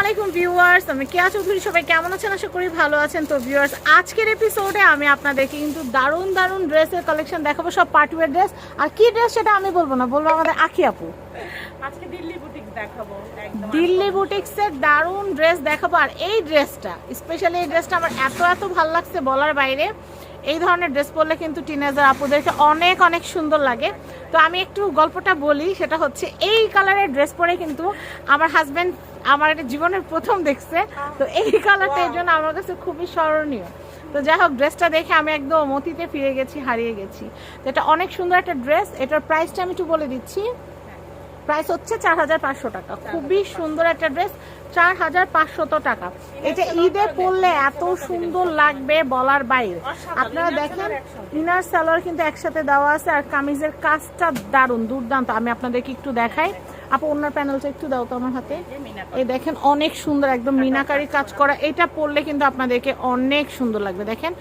আলাইকুম ভিউয়ার্স আমি কেয়া চৌধুরী সবাই কেমন আছেন? আশা করি ভালো আছেন। তো ভিউয়ার্স আজকের এপিসোডে আমি আপনাদেরকে কিন্তু দারুণ দারুণ ড্রেসের কালেকশন দেখাবো সব পার্টিওয়ার ড্রেস আর কি ড্রেস সেটা আমি বলব না বলব আমাদের আখি আপু। আজকে দিল্লি দেখাবো দিল্লি বুটিক্সের দারুণ ড্রেস দেখাবো। আর এই ড্রেসটা স্পেশালি এই ড্রেসটা আমার এত এত ভালো লাগছে বলার বাইরে এই ধরনের ড্রেস পরলে কিন্তু টিনেজার আপুদেরকে অনেক অনেক সুন্দর লাগে। তো আমি একটু গল্পটা বলি সেটা হচ্ছে এই কালারের ড্রেস পরে কিন্তু আমার হাজবেন্ড আমার এটা জীবনের প্রথম দেখছে। তো এই কালারটা এই জন্য আমার কাছে খুবই স্মরণীয়। তো যাই হোক ড্রেসটা দেখে আমি একদম মতিতে ফিরে গেছি, হারিয়ে গেছি। তো এটা অনেক সুন্দর একটা ড্রেস এটার প্রাইসটা আমি একটু বলে দিচ্ছি। প্রাইস হচ্ছে চার হাজার পাঁচশো টাকা। খুবই সুন্দর একটা ড্রেস চার হাজার পাঁচশত টাকা। এটা ঈদে পরলে এত সুন্দর লাগবে বলার বাইরে। আপনারা দেখেন ইনার সালোয়ার কিন্তু একসাথে দেওয়া আছে আর কামিজের কাজটা দারুণ, দুর্দান্ত। আমি আপনাদেরকে একটু দেখাই। আপু ওনার প্যানেলটা একটু দাও তো আমার হাতে। এই দেখেন অনেক সুন্দর একদম মিনাকারি কাজ করা। এটা পরলে কিন্তু আপনাদেরকে অনেক সুন্দর লাগবে দেখেন।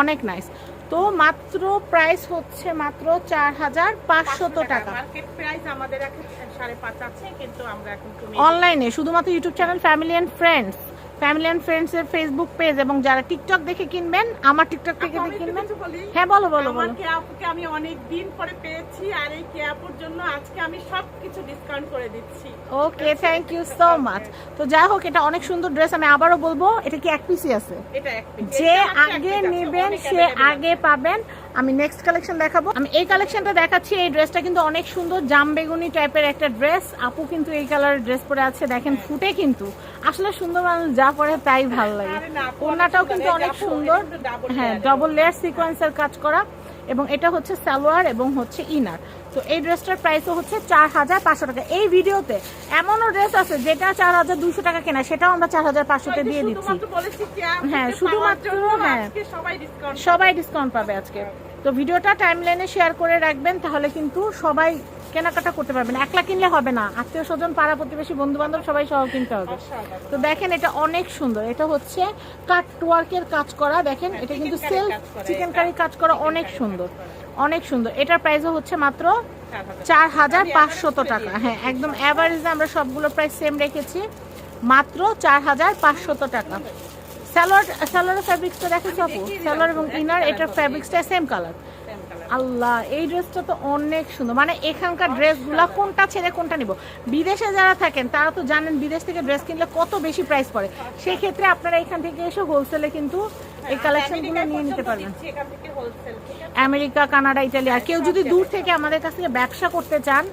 অনেক নাইস তো মাত্র প্রাইস হচ্ছে মাত্র চার হাজার পাঁচশত টাকা। মার্কেট প্রাইস আমাদের এখন সাড়ে আছে কিন্তু আমরা এখন অনলাইনে শুধুমাত্র YouTube channel family and friends family and friends এর ফেসবুক পেজ এবং যারা টিকটক দেখে কিনবেন আমার টিকটক থেকে কিনবেন। হ্যাঁ বলো বলো বলো। কেয়াপুকে আমি অনেক দিন পরে পেয়েছি আর এই কেয়াপুর জন্য আজকে আমি সব কিছু ডিসকাউন্ট করে দিচ্ছি। Okay thank you so much তো যাই হোক এটা অনেক সুন্দর ড্রেস আমি আবারও বলব এটা কি এক পিসি আছে? এটা এক piece। যে আগে নেবেন সে আগে পাবেন। আমি নেক্সট কালেকশন দেখাবো। আমি এই কালেকশনটা দেখাচ্ছি এই ড্রেসটা কিন্তু অনেক সুন্দর জাম বেগুনি টাইপের একটা ড্রেস আপু কিন্তু এই কালারের ড্রেস পরে আছে দেখেন ফুটে কিন্তু। আসলে সুন্দর মানুষ যা পরে তাই ভালো লাগে। ওনাটাও কিন্তু অনেক সুন্দর। হ্যাঁ। ডবল লেয়ার সিকোয়েন্সের কাজ করা। এবং এটা হচ্ছে সালোয়ার এবং হচ্ছে ইনার। তো এই ড্রেসটার প্রাইসও হচ্ছে চার হাজার পাঁচশো টাকা। এই ভিডিওতে এমনও ড্রেস আছে যেটা চার হাজার দুশো টাকা কেনা সেটাও আমরা চার হাজার পাঁচশোতে দিয়ে দিচ্ছি। হ্যাঁ, শুধুমাত্র, হ্যাঁ। সবাই ডিসকাউন্ট পাবে আজকে। তো ভিডিওটা টাইম লাইনে শেয়ার করে রাখবেন তাহলে কিন্তু সবাই কেনাকাটা করতে পারবেন। একলা কিনলে হবে না। আত্মীয় স্বজন পাড়া প্রতিবেশী বন্ধু বান্ধব সবাই সহ কিনতে হবে। তো দেখেন এটা অনেক সুন্দর। এটা হচ্ছে কাট ওয়ার্কের কাজ করা। দেখেন এটা কিন্তু সেলফ চিকেন। কারি। কাজ করা অনেক সুন্দর। অনেক সুন্দর। এটার প্রাইসও হচ্ছে মাত্র চার হাজার। পাঁচশত টাকা। হ্যাঁ একদম অ্যাভারেজে আমরা সবগুলো প্রাইস সেম রেখেছি। মাত্র চার হাজার পাঁচশত টাকা। স্যালোয়ার সালোয়ারের ফ্যাব্রিক্সটা আপু। স্যালোয়ার এবং ইনার এটার ফ্যাব্রিক্সটা সেম কালার আল্লাহ এই ড্রেসটা তো অনেক সুন্দর। মানে এখানকার ড্রেসগুলো কোনটা ছেড়ে কোনটা নিব? বিদেশে যারা থাকেন তারা তো জানেন বিদেশ থেকে ড্রেস কিনলে কত বেশি প্রাইস পড়ে। সেক্ষেত্রে আপনারা এখান থেকে এসে হোলসেলে কিন্তু এই কালেকশনগুলো নিয়ে নিতে পারবেন। আমেরিকা কানাডা ইটালি আর কেউ যদি দূর থেকে আমাদের কাছ থেকে ব্যবসা করতে চান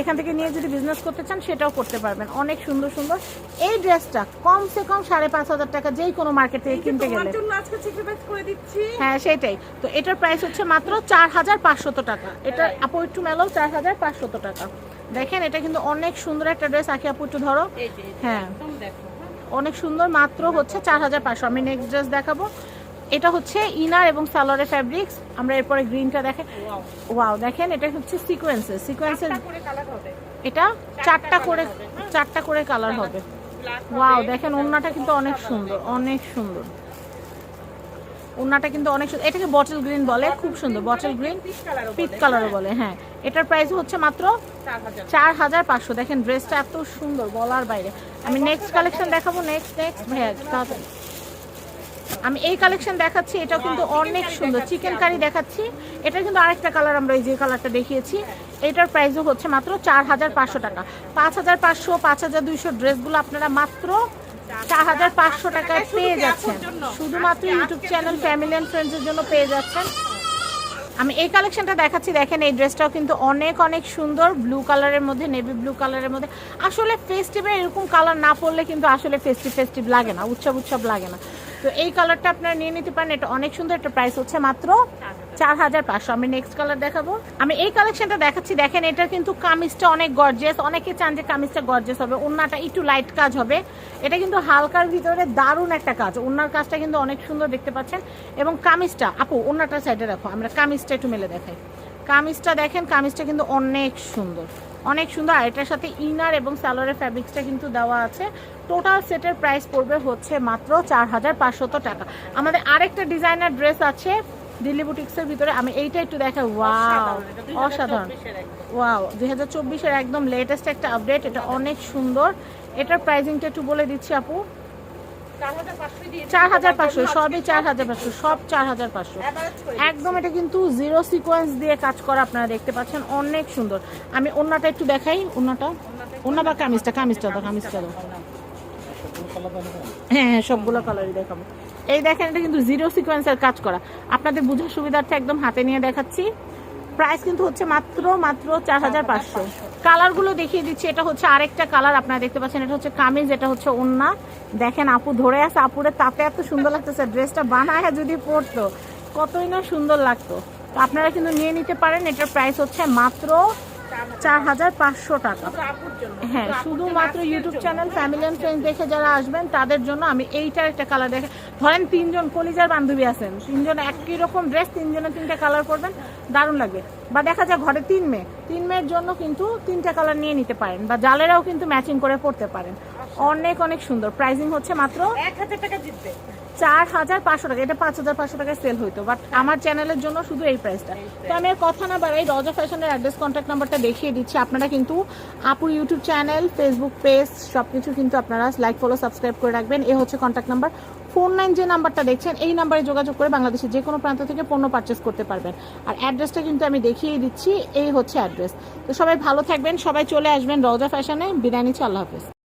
এখান থেকে নিয়ে যদি বিজনেস করতে চান সেটাও করতে পারবেন। অনেক সুন্দর সুন্দর। এই ড্রেসটা কমসে কম সাড়ে পাঁচ হাজার টাকা যেই কোনো মার্কেট থেকে কিনতে গেলে। হ্যাঁ সেটাই। তো এটার প্রাইস হচ্ছে মাত্র চার হাজার পাঁচশত টাকা। এটা আপু একটু মেলো চার হাজার পাঁচশত টাকা। দেখেন এটা কিন্তু অনেক সুন্দর একটা ড্রেস আঁকি আপু একটু ধরো। হ্যাঁ। অনেক সুন্দর মাত্র হচ্ছে চার হাজার পাঁচশো। আমি নেক্সট ড্রেস দেখাবো। এটা হচ্ছে ইনার এবং সালোয়ারের ফ্যাব্রিক্স আমরা এরপরে গ্রিনটা দেখেন ওয়াও দেখেন এটা হচ্ছে সিকোয়েন্সের সিকোয়েন্সের এটা চারটা করে চারটা করে কালার হবে। ওয়াও দেখেন ওড়নাটা কিন্তু অনেক সুন্দর অনেক সুন্দর। ওড়নাটা কিন্তু অনেক সুন্দর। এটাকে বটল গ্রিন বলে খুব সুন্দর বটল গ্রিন পিচ কালারও বলে হ্যাঁ। এটার প্রাইস হচ্ছে মাত্র চার হাজার। পাঁচশো। দেখেন ড্রেসটা এত সুন্দর বলার বাইরে। আমি নেক্সট কালেকশন দেখাবো নেক্সট নেক্সট ভাইয়া আমি এই কালেকশন দেখাচ্ছি এটাও কিন্তু অনেক সুন্দর। চিকেন কারি দেখাচ্ছি। এটা কিন্তু আরেকটা কালার আমরা এই যে কালারটা দেখিয়েছি। এটার প্রাইসও হচ্ছে মাত্র চার হাজার পাঁচশো টাকা। পাঁচ হাজার পাঁচশো পাঁচ হাজার দুইশো ড্রেসগুলো আপনারা মাত্র চার হাজার পাঁচশো টাকায় পেয়ে যাচ্ছেন। শুধুমাত্র ইউটিউব চ্যানেল ফ্যামিলি অ্যান্ড ফ্রেন্ডসের জন্য পেয়ে যাচ্ছেন। আমি এই কালেকশনটা দেখাচ্ছি। দেখেন, এই ড্রেসটাও কিন্তু অনেক অনেক সুন্দর। ব্লু কালারের মধ্যে নেভি ব্লু কালারের মধ্যে। আসলে ফেস্টিভে এরকম কালার না পরলে কিন্তু আসলে ফেস্টিভ ফেস্টিভ লাগে না, উৎসব উৎসব লাগে না। তো এই কালারটা আপনারা নিয়ে নিতে পারেন। এটা অনেক সুন্দর একটা প্রাইস হচ্ছে মাত্র চার হাজার পাঁচশো। আমি নেক্সট কালার দেখাবো। আমি এই কালেকশনটা দেখাচ্ছি। দেখেন এটা কিন্তু কামিজটা অনেক গর্জেস অনেকে চান যে কামিজটা গর্জেস হবে ওনাটা একটু লাইট কাজ হবে। এটা কিন্তু হালকার ভিতরে দারুণ একটা কাজ। ওনার কাজটা কিন্তু অনেক সুন্দর দেখতে পাচ্ছেন। এবং কামিজটা, আপু ওনাটা সাইডে রাখো। আমরা কামিজটা একটু মেলে দেখাই। কামিজটা দেখেন, কামিজটা কিন্তু অনেক সুন্দর। অনেক সুন্দর। আর এটার সাথে ইনার এবং সালোয়ারের ফ্যাব্রিক্সটা কিন্তু দেওয়া আছে। টোটাল সেটের প্রাইস পড়বে হচ্ছে মাত্র চার হাজার পাঁচশত টাকা। আমাদের আরেকটা ডিজাইনার ড্রেস আছে দিল্লি বুটিক্সের ভিতরে আমি এইটা একটু দেখাই। ওয়াও অসাধারণ। ওয়াও দুই হাজার চব্বিশের একদম লেটেস্ট একটা আপডেট এটা অনেক সুন্দর। এটার প্রাইজিংটা একটু বলে দিচ্ছি আপু। চার হাজার পাঁচশো দিয়ে চার হাজার পাঁচশো সবই চার হাজার পাঁচশো সব চার হাজার পাঁচশো। একদম এটা কিন্তু জিরো সিকোয়েন্স দিয়ে কাজ করা আপনারা দেখতে পাচ্ছেন অনেক সুন্দর। আমি অন্যটা একটু দেখাই অন্যটা অন্য বা কামিজটা কামিজটা দাও কামিজটা দাও। হ্যাঁ হ্যাঁ সবগুলো কালারই দেখাবো। এই দেখেন এটা কিন্তু জিরো সিকোয়েন্সের কাজ করা। আপনাদের বুঝার সুবিধার্থে একদম হাতে নিয়ে দেখাচ্ছি। প্রাইস কিন্তু হচ্ছে মাত্র মাত্র চার হাজার পাঁচশো। কালারগুলো দেখিয়ে দিচ্ছি এটা হচ্ছে আরেকটা কালার আপনারা দেখতে পাচ্ছেন এটা হচ্ছে কামিজ এটা হচ্ছে ওন্না। দেখেন আপু ধরে আছে আপুরে তাতে এত সুন্দর লাগতেছে ড্রেসটা বানায় যদি পরতো কতই না সুন্দর লাগতো। তো আপনারা কিন্তু নিয়ে নিতে পারেন এটার প্রাইস হচ্ছে মাত্র চার হাজার পাঁচশো টাকা। হ্যাঁ শুধুমাত্র YouTube channel family and friends দেখে যারা আসবেন তাদের জন্য আমি এইটার একটা কালার দেখে ধরেন তিনজন কলিজার বান্ধবী আছেন তিনজন একই রকম ড্রেস তিনজনে তিনটা কালার করবেন দারুণ লাগবে। বা দেখা যায় ঘরে তিন মেয়ে। তিন মেয়ের জন্য কিন্তু তিনটা কালার নিয়ে নিতে পারেন বা জালেরাও কিন্তু ম্যাচিং করে পড়তে পারেন। অনেক অনেক সুন্দর। প্রাইসিং হচ্ছে মাত্র এক হাজার টাকা জিতবে। চার হাজার পাঁচশো টাকা। এটা পাঁচ হাজার পাঁচশো টাকায় সেল হইতো বাট আমার চ্যানেলের জন্য শুধু এই প্রাইসটা তো আমি আর কথা না বাড়াই রজা ফ্যাশনের অ্যাড্রেস কন্ট্যাক্ট নাম্বারটা দেখিয়ে দিচ্ছি। আপনারা কিন্তু আপুর ইউটিউব চ্যানেল ফেসবুক পেজ সব কিছু কিন্তু আপনারা লাইক ফলো সাবস্ক্রাইব করে রাখবেন। এই হচ্ছে কন্ট্যাক্ট নাম্বার ফোন নাইন যে নাম্বারটা দেখছেন এই নাম্বারে যোগাযোগ করে বাংলাদেশের যে কোনো প্রান্ত থেকে পণ্য পারচেস করতে পারবেন। আর অ্যাড্রেসটা কিন্তু আমি দেখিয়ে দিচ্ছি এই হচ্ছে অ্যাড্রেস তো সবাই ভালো থাকবেন সবাই চলে আসবেন রজা ফ্যাশনে বিদায় নিচ্ছি আল্লাহ হাফেজ।